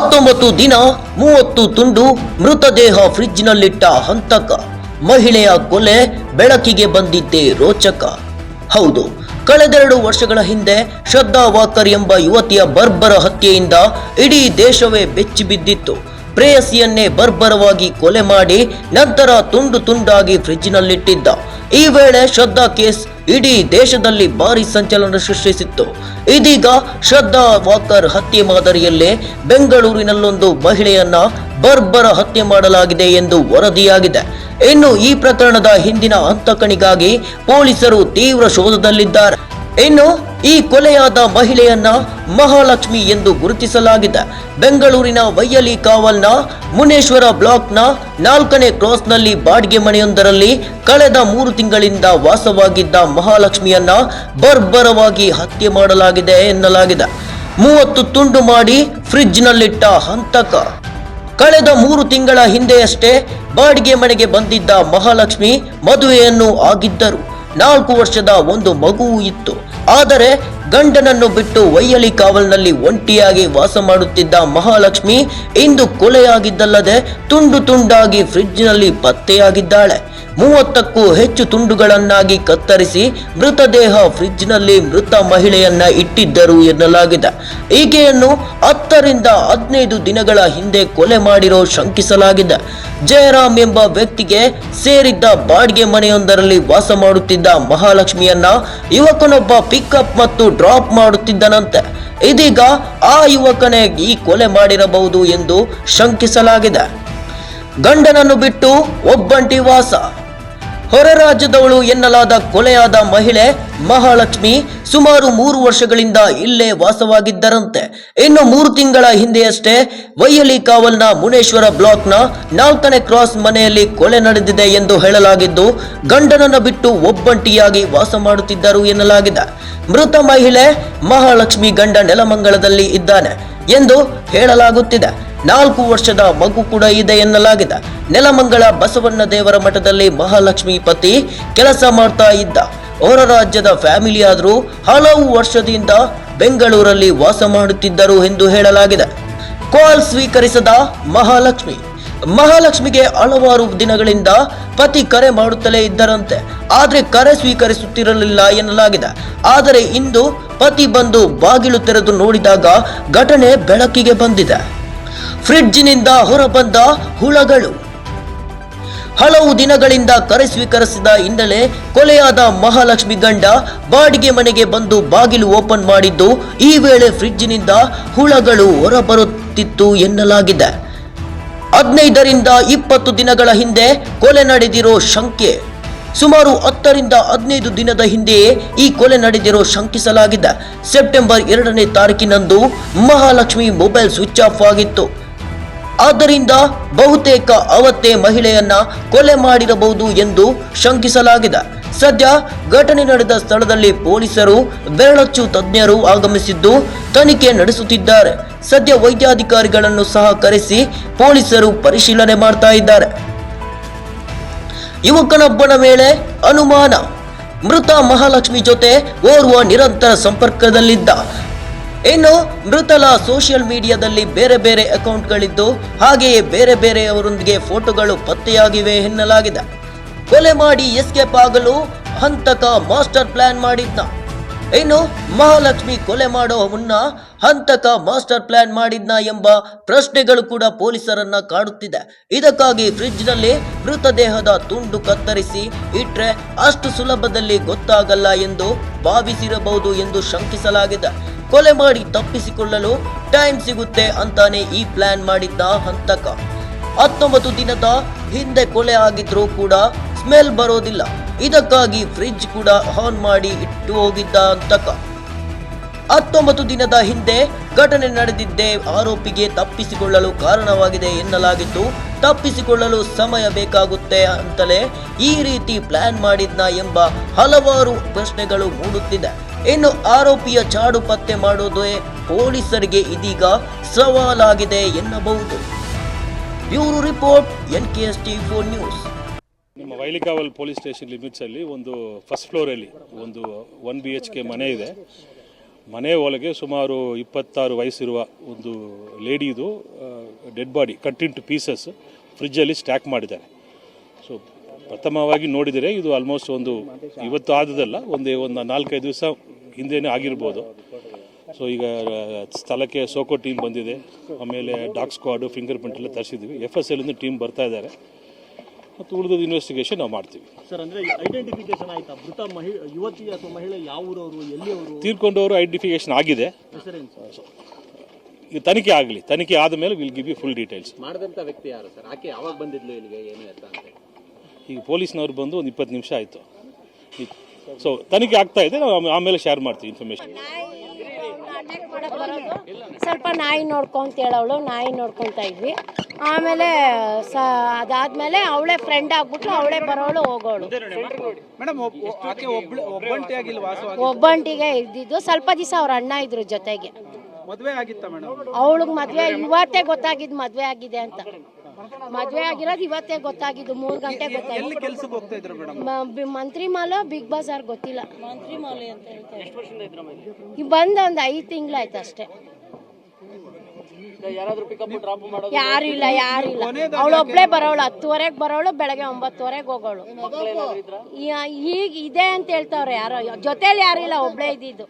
ಹತ್ತೊಂಬತ್ತು ದಿನ ಮೂವತ್ತು ತುಂಡು ಮೃತದೇಹ ಫ್ರಿಡ್ಜ್ನಲ್ಲಿಟ್ಟ ಹಂತಕ ಮಹಿಳೆಯ ಕೊಲೆ ಬೆಳಕಿಗೆ ಬಂದಿದ್ದೇ ರೋಚಕ. ಹೌದು, ಕಳೆದೆರಡು ವರ್ಷಗಳ ಹಿಂದೆ ಶ್ರದ್ಧಾ ವಾಕರ್ ಎಂಬ ಯುವತಿಯ ಬರ್ಬರ ಹತ್ಯೆಯಿಂದ ಇಡೀ ದೇಶವೇ ಬೆಚ್ಚಿ ಬಿದ್ದಿತ್ತು. ಪ್ರೇಯಸಿಯನ್ನೇ ಬರ್ಬರವಾಗಿ ಕೊಲೆ ಮಾಡಿ ನಂತರ ತುಂಡು ತುಂಡಾಗಿ ಫ್ರಿಜ್ನಲ್ಲಿಟ್ಟಿದ್ದ. ಈ ವೇಳೆ ಶ್ರದ್ಧಾ ಕೇಸ್ ಇಡೀ ದೇಶದಲ್ಲಿ ಭಾರಿ ಸಂಚಲನ ಸೃಷ್ಟಿಸಿತ್ತು. ಇದೀಗ ಶ್ರದ್ಧಾ ವಾಕರ್ ಹತ್ಯೆ ಮಾದರಿಯಲ್ಲೇ ಬೆಂಗಳೂರಿನಲ್ಲೊಂದು ಮಹಿಳೆಯನ್ನ ಬರ್ಬರ ಹತ್ಯೆ ಮಾಡಲಾಗಿದೆ ಎಂದು ವರದಿಯಾಗಿದೆ. ಇನ್ನು ಈ ಪ್ರಕರಣದ ಹಿಂದಿನ ಹಂತಕನಿಗಾಗಿ ಪೊಲೀಸರು ತೀವ್ರ ಶೋಧದಲ್ಲಿದ್ದಾರೆ. ಇನ್ನು ಈ ಕೊಲೆಯಾದ ಮಹಿಳೆಯನ್ನ ಮಹಾಲಕ್ಷ್ಮಿ ಎಂದು ಗುರುತಿಸಲಾಗಿದೆ. ಬೆಂಗಳೂರಿನ ವೈಯಲಿ ಕಾವಲ್ನ ಮುನೇಶ್ವರ ಬ್ಲಾಕ್ನ ನಾಲ್ಕನೇ ಕ್ರಾಸ್ನಲ್ಲಿ ಬಾಡಿಗೆ ಮನೆಯೊಂದರಲ್ಲಿ ಕಳೆದ ಮೂರು ತಿಂಗಳಿಂದ ವಾಸವಾಗಿದ್ದ ಮಹಾಲಕ್ಷ್ಮಿಯನ್ನ ಬರ್ಬರವಾಗಿ ಹತ್ಯೆ ಮಾಡಲಾಗಿದೆ ಎನ್ನಲಾಗಿದೆ. ಮೂವತ್ತು ತುಂಡು ಮಾಡಿ ಫ್ರಿಡ್ಜ್ನಲ್ಲಿಟ್ಟ ಹಂತಕ. ಕಳೆದ ಮೂರು ತಿಂಗಳ ಹಿಂದೆಯಷ್ಟೇ ಬಾಡಿಗೆ ಮನೆಗೆ ಬಂದಿದ್ದ ಮಹಾಲಕ್ಷ್ಮಿ ಮದುವೆಯನ್ನು ಆಗಿದ್ದರು. ನಾಲ್ಕು ವರ್ಷದ ಒಂದು ಮಗುವು ಇತ್ತು. ಆದರೆ ಗಂಡನನ್ನು ಬಿಟ್ಟು ವೈಯಲಿ ಕಾವಲ್ನಲ್ಲಿ ಒಂಟಿಯಾಗಿ ವಾಸ ಮಾಡುತ್ತಿದ್ದ ಮಹಾಲಕ್ಷ್ಮಿ ಇಂದು ಕೊಲೆಯಾಗಿದ್ದಲ್ಲದೆ ತುಂಡು ತುಂಡಾಗಿ ಫ್ರಿಡ್ಜ್ನಲ್ಲಿ ಪತ್ತೆಯಾಗಿದ್ದಾಳೆ. ಮೂವತ್ತಕ್ಕೂ ಹೆಚ್ಚು ತುಂಡುಗಳನ್ನಾಗಿ ಕತ್ತರಿಸಿ ಮೃತದೇಹ ಫ್ರಿಡ್ಜ್ನಲ್ಲಿ ಮೃತ ಮಹಿಳೆಯನ್ನ ಇಟ್ಟಿದ್ದರು ಎನ್ನಲಾಗಿದೆ. ಈಕೆಯನ್ನು ಹತ್ತರಿಂದ ಹದಿನೈದು ದಿನಗಳ ಹಿಂದೆ ಕೊಲೆ ಮಾಡಿರೋ ಶಂಕಿಸಲಾಗಿದೆ. ಜಯರಾಮ್ ಎಂಬ ವ್ಯಕ್ತಿಗೆ ಸೇರಿದ್ದ ಬಾಡಿಗೆ ಮನೆಯೊಂದರಲ್ಲಿ ವಾಸ ಮಾಡುತ್ತಿದ್ದ ಮಹಾಲಕ್ಷ್ಮಿಯನ್ನ ಯುವಕನೊಬ್ಬ ಪಿಕಪ್ ಮತ್ತು ಡ್ರಾಪ್ ಮಾಡುತ್ತಿದ್ದನಂತೆ. ಇದೀಗ ಆ ಯುವಕನೇ ಈ ಕೊಲೆ ಮಾಡಿರಬಹುದು ಎಂದು ಶಂಕಿಸಲಾಗಿದೆ. ಗಂಡನನ್ನು ಬಿಟ್ಟು ಒಬ್ಬಂಟಿ ವಾಸ. ಹೊರ ರಾಜ್ಯದವಳು ಎನ್ನಲಾದ ಕೊಲೆಯಾದ ಮಹಿಳೆ ಮಹಾಲಕ್ಷ್ಮಿ ಸುಮಾರು ಮೂರು ವರ್ಷಗಳಿಂದ ಇಲ್ಲೇ ವಾಸವಾಗಿದ್ದರಂತೆ. ಇನ್ನು ಮೂರು ತಿಂಗಳ ಹಿಂದೆಯಷ್ಟೇ ವೈಯಲಿ ಕಾವಲ್ನ ಮುನೇಶ್ವರ ಬ್ಲಾಕ್ನ ನಾಲ್ಕನೇ ಕ್ರಾಸ್ ಮನೆಯಲ್ಲಿ ಕೊಲೆ ನಡೆದಿದೆ ಎಂದು ಹೇಳಲಾಗಿದ್ದು, ಗಂಡನನ್ನ ಬಿಟ್ಟು ಒಬ್ಬಂಟಿಯಾಗಿ ವಾಸ ಮಾಡುತ್ತಿದ್ದರು ಎನ್ನಲಾಗಿದೆ. ಮೃತ ಮಹಿಳೆ ಮಹಾಲಕ್ಷ್ಮಿ ಗಂಡ ನೆಲಮಂಗಳದಲ್ಲಿ ಇದ್ದಾನೆ ಎಂದು ಹೇಳಲಾಗುತ್ತಿದೆ. ನಾಲ್ಕು ವರ್ಷದ ಮಗು ಕೂಡ ಇದೆ ಎನ್ನಲಾಗಿದೆ. ನೆಲಮಂಗಲ ಬಸವಣ್ಣ ದೇವರ ಮಠದಲ್ಲಿ ಮಹಾಲಕ್ಷ್ಮಿ ಪತಿ ಕೆಲಸ ಮಾಡ್ತಾ ಇದ್ದ. ಹೊರ ರಾಜ್ಯದ ಫ್ಯಾಮಿಲಿ ಆದರೂ ಹಲವು ವರ್ಷದಿಂದ ಬೆಂಗಳೂರಲ್ಲಿ ವಾಸ ಮಾಡುತ್ತಿದ್ದರು ಎಂದು ಹೇಳಲಾಗಿದೆ. ಕಾಲ್ ಸ್ವೀಕರಿಸದ ಮಹಾಲಕ್ಷ್ಮಿ. ಮಹಾಲಕ್ಷ್ಮಿಗೆ ಹಲವಾರು ದಿನಗಳಿಂದ ಪತಿ ಕರೆ ಮಾಡುತ್ತಲೇ ಇದ್ದರಂತೆ. ಆದರೆ ಕರೆ ಸ್ವೀಕರಿಸುತ್ತಿರಲಿಲ್ಲ ಎನ್ನಲಾಗಿದೆ. ಆದರೆ ಇಂದು ಪತಿ ಬಂದು ಬಾಗಿಲು ತೆರೆದು ನೋಡಿದಾಗ ಘಟನೆ ಬೆಳಕಿಗೆ ಬಂದಿದೆ. ಫ್ರಿಡ್ಜ್ನಿಂದ ಹೊರಬಂದ ಹುಳಗಳು. ಹಲವು ದಿನಗಳಿಂದ ಕರೆ ಸ್ವೀಕರಿಸಿದ ಹಿನ್ನೆಲೆ ಕೊಲೆಯಾದ ಮಹಾಲಕ್ಷ್ಮಿ ಗಂಡ ಬಾಡಿಗೆ ಮನೆಗೆ ಬಂದು ಬಾಗಿಲು ಓಪನ್ ಮಾಡಿದ್ದು, ಈ ವೇಳೆ ಫ್ರಿಡ್ಜ್ನಿಂದ ಹುಳಗಳು ಹೊರಬರುತ್ತಿತ್ತು ಎನ್ನಲಾಗಿದೆ. ಹದಿನೈದರಿಂದ ಇಪ್ಪತ್ತು ದಿನಗಳ ಹಿಂದೆ ಕೊಲೆ ನಡೆದಿರೋ ಶಂಕೆ. ಸುಮಾರು ಹತ್ತರಿಂದ ಹದಿನೈದು ದಿನದ ಹಿಂದೆಯೇ ಈ ಕೊಲೆ ನಡೆದಿರೋ ಶಂಕಿಸಲಾಗಿದೆ. ಸೆಪ್ಟೆಂಬರ್ ಎರಡನೇ ತಾರೀಕಿನಂದು ಮಹಾಲಕ್ಷ್ಮಿ ಮೊಬೈಲ್ ಸ್ವಿಚ್ ಆಫ್ ಆಗಿತ್ತು. ಆದ್ದರಿಂದ ಬಹುತೇಕ ಅವತ್ತೇ ಮಹಿಳೆಯನ್ನ ಕೊಲೆ ಮಾಡಿರಬಹುದು ಎಂದು ಶಂಕಿಸಲಾಗಿದೆ. ಸದ್ಯ ಘಟನೆ ನಡೆದ ಸ್ಥಳದಲ್ಲಿ ಪೊಲೀಸರು ಬೆರಳಚ್ಚು ತಜ್ಞರು ಆಗಮಿಸಿದ್ದು ತನಿಖೆ ನಡೆಸುತ್ತಿದ್ದಾರೆ. ಸದ್ಯ ವೈದ್ಯಾಧಿಕಾರಿಗಳನ್ನು ಸಹ ಕರೆಸಿ ಪೊಲೀಸರು ಪರಿಶೀಲನೆ ಮಾಡ್ತಾ ಇದ್ದಾರೆ. ಯುವಕನೊಬ್ಬನ ಮೇಲೆ ಅನುಮಾನ. ಮೃತ ಮಹಾಲಕ್ಷ್ಮಿ ಜೊತೆ ಓರ್ವ ನಿರಂತರ ಸಂಪರ್ಕದಲ್ಲಿದ್ದ ಇನ್ನು ಮೃತಲ ಸೋಷಿಯಲ್ ಮೀಡಿಯಾದಲ್ಲಿ ಬೇರೆ ಬೇರೆ ಅಕೌಂಟ್ಗಳಿದ್ದು, ಹಾಗೆಯೇ ಬೇರೆ ಬೇರೆಯವರೊಂದಿಗೆ ಫೋಟೋಗಳು ಪತ್ತೆಯಾಗಿವೆ ಎನ್ನಲಾಗಿದೆ. ಕೊಲೆ ಮಾಡಿ ಎಸ್ಕೇಪ್ ಆಗಲು ಹಂತಕ ಮಾಸ್ಟರ್ ಪ್ಲಾನ್ ಮಾಡಿದ್ದ. ಇನ್ನು ಮಹಾಲಕ್ಷ್ಮಿ ಕೊಲೆ ಮಾಡೋ ಮುನ್ನ ಹಂತಕ ಮಾಸ್ಟರ್ ಪ್ಲಾನ್ ಮಾಡಿದ್ನ ಎಂಬ ಪ್ರಶ್ನೆಗಳು ಕೂಡ ಪೊಲೀಸರನ್ನ ಕಾಡುತ್ತಿದೆ. ಇದಕ್ಕಾಗಿ ಫ್ರಿಡ್ಜ್ನಲ್ಲಿ ಮೃತದೇಹದ ತುಂಡು ಕತ್ತರಿಸಿ ಇಟ್ರೆ ಅಷ್ಟು ಸುಲಭದಲ್ಲಿ ಗೊತ್ತಾಗಲ್ಲ ಎಂದು ಭಾವಿಸಿರಬಹುದು ಎಂದು ಶಂಕಿಸಲಾಗಿದೆ. ಕೊಲೆ ಮಾಡಿ ತಪ್ಪಿಸಿಕೊಳ್ಳಲು ಟೈಮ್ ಸಿಗುತ್ತೆ ಅಂತಾನೆ ಈ ಪ್ಲಾನ್ ಮಾಡಿದ್ದ ಹಂತಕ. ಹತ್ತೊಂಬತ್ತು ದಿನದ ಹಿಂದೆ ಕೊಲೆ ಆಗಿದ್ರೂ ಕೂಡ ಸ್ಮೆಲ್ ಬರೋದಿಲ್ಲ. ಇದಕ್ಕಾಗಿ ಫ್ರಿಡ್ಜ್ ಕೂಡ ಆನ್ ಮಾಡಿ ಇಟ್ಟು ಹೋಗಿದ್ದ ಹಂತಕ. ಹತ್ತೊಂಬತ್ತು ದಿನದ ಹಿಂದೆ ಘಟನೆ ನಡೆದಿದ್ದೇ ಆರೋಪಿಗೆ ತಪ್ಪಿಸಿಕೊಳ್ಳಲು ಕಾರಣವಾಗಿದೆ ಎನ್ನಲಾಗಿದ್ದು, ತಪ್ಪಿಸಿಕೊಳ್ಳಲು ಸಮಯ ಬೇಕಾಗುತ್ತೆ ಅಂತಲೇ ಈ ರೀತಿ ಪ್ಲಾನ್ ಮಾಡಿದ್ನ ಎಂಬ ಹಲವಾರು ಪ್ರಶ್ನೆಗಳು ಮೂಡುತ್ತಿದೆ. ಇನ್ನು ಆರೋಪಿಯ ಚಾಡು ಪತ್ತೆ ಮಾಡೋದೇ ಪೊಲೀಸರಿಗೆ ಇದೀಗ ಸವಾಲಾಗಿದೆ ಎನ್ನಬಹುದು. Bureau report N K S T four news. ನಮ್ಮ ವೈಲಿಕಾವಲ್ ಪೊಲೀಸ್ ಸ್ಟೇಷನ್ ಲಿಮಿಟ್ಸಲ್ಲಿ ಒಂದು ಫಸ್ಟ್ ಫ್ಲೋರಲ್ಲಿ ಒಂದು ಒನ್ ಬಿ ಎಚ್ ಕೆ ಮನೆ ಇದೆ. ಮನೆ ಒಳಗೆ ಸುಮಾರು ಇಪ್ಪತ್ತಾರು ವಯಸ್ಸಿರುವ ಒಂದು ಲೇಡಿದು dead body, cut into pieces ಫ್ರಿಜ್ಜಲ್ಲಿ ಸ್ಟ್ಯಾಕ್ ಮಾಡಿದ್ದಾರೆ. ಸೊ ಪ್ರಥಮವಾಗಿ ನೋಡಿದರೆ ಇದು ಆಲ್ಮೋಸ್ಟ್ ಒಂದು ಇವತ್ತು ಆದದಲ್ಲ ಒಂದೇ ಒಂದು ನಾಲ್ಕೈದು ದಿವಸ ಹಿಂದೆನೇ ಆಗಿರ್ಬೋದು. ಸೊ ಈಗ ಸ್ಥಳಕ್ಕೆ ಸೋಕೋ ಟೀಮ್ ಬಂದಿದೆ. ಆಮೇಲೆ ಡಾಕ್ ಸ್ಕ್ವಾಡು ಫಿಂಗರ್ ಪ್ರಿಂಟ್ ಎಲ್ಲ ತರಿಸಿದ್ವಿ. ಎಫ್ ಎಸ್ ಎಲ್ ಟೀಮ್ ಬರ್ತಾ ಇದ್ದಾರೆ. ಮತ್ತು ಉಳಿದ ಇನ್ವೆಸ್ಟಿಗೇಷನ್ ನಾವು ಮಾಡ್ತೀವಿ. ಸರ್ ಅಂದರೆ ಐಡೆಂಟಿಫಿಕೇಶನ್ ಆಯ್ತಾ? ಮೃತ ಮಹಿ ಯುವತಿ ಅಥವಾ ಮಹಿಳೆ ಯಾವ ಊರವರು ಎಲ್ಲಿಯವರು? ತೀರ್ಕೊಂಡವರು ಐಡೆಂಟಿಫಿಕೇಶನ್ ಆಗಿದೆ. ಈ ತನಿಖೆ ಆಗಲಿ. ತನಿಖೆ ಆದ ಮೇಲೆ will give you full details ಮಾಡಿದಂಥ ವ್ಯಕ್ತಿ ಯಾರು ಸರ್ ಆಕೆ ಯಾವಾಗ ಬಂದಿದ್ಲು ಇಲ್ಲಿಗೆ? ಏನು ಅಂತ. ಈಗ ಪೊಲೀಸ್ನವ್ರು ಬಂದು ಒಂದು ಇಪ್ಪತ್ತು ನಿಮಿಷ ಆಯಿತು. ಸೊ ತನಿಖೆ ಆಗ್ತಾ ಇದೆ ನಾವು ಆಮೇಲೆ ಶೇರ್ ಮಾಡ್ತೀವಿ ಇನ್ಫಾರ್ಮೇಷನ್ ಅಟ್ಯಾಕ್ ಮಾಡಕ್ ಬರೋದು. ಸ್ವಲ್ಪ ನಾಯಿ ನೋಡ್ಕೊಂತ ಹೇಳವಳು ನಾಯಿ ನೋಡ್ಕೊಂತ ಇದ್ವಿ. ಆಮೇಲೆ ಸ ಅದಾದ್ಮೇಲೆ ಅವಳೇ ಫ್ರೆಂಡ್ ಆಗ್ಬಿಟ್ಟು ಅವಳೇ ಬರೋಳು ಹೋಗೋಳು. ಒಬ್ಬಂಟಿಗೆ ಇದ್ದಿದ್ದು ಸ್ವಲ್ಪ ದಿವಸ ಅವ್ರ ಅಣ್ಣ ಇದ್ರು ಜೊತೆಗೆ. ಮದುವೆ ಆಗಿತ್ತ ಮೇಡಮ್? ಅವಳಿಗೆ ಮದ್ವೆ ಇವತ್ತೇ ಗೊತ್ತಾಗಿದ್ದು ಮದ್ವೆ ಆಗಿದೆ ಅಂತ. ಮದ್ವೆ ಆಗಿರೋದು ಇವತ್ತೇ ಗೊತ್ತಾಗಿದ್ದು ಮೂರ್ ಗಂಟೆ ಎಲ್ಲಿ ಗೊತ್ತಾಗಿದ್ದು. ಕೆಲ್ಸಕ್ಕೆ ಹೋಗ್ತಾ ಇದ್ರು ಮೇಡಮ್? ಮ- ಬಿ- ಮಂತ್ರಿ ಮಾಲ ಬಿಗ್ ಬಜಾರ್ ಗೊತ್ತಿಲ್ಲ. ಈಗ ಬಂದ ಒಂದು ಐದು ತಿಂಗ್ಳಾಯ್ತು ಅಷ್ಟೇ. ಯಾರಾದ್ರೂ ಪಿಕಪ್ ಡ್ರಾಪ್ ಮಾಡೋದು ಯಾರು ಇಲ್ಲ ಯಾರು ಇಲ್ಲ. ಅವಳು ಒಬ್ಳೆ ಬರೋಳು ಹತ್ತುವರೆಗೆ ಬರೋಳು ಬೆಳಗ್ಗೆ ಒಂಬತ್ತುವರೆಗೆ ಹೋಗೋಳು. ಈಗ ಇದೆ ಅಂತ ಹೇಳ್ತಾವ್ರೆ ಯಾರೋ. ಜೊತೆಲಿ ಇಲ್ಲ ಒಬ್ಳೆ ಇದ್ದಿದ್ದು.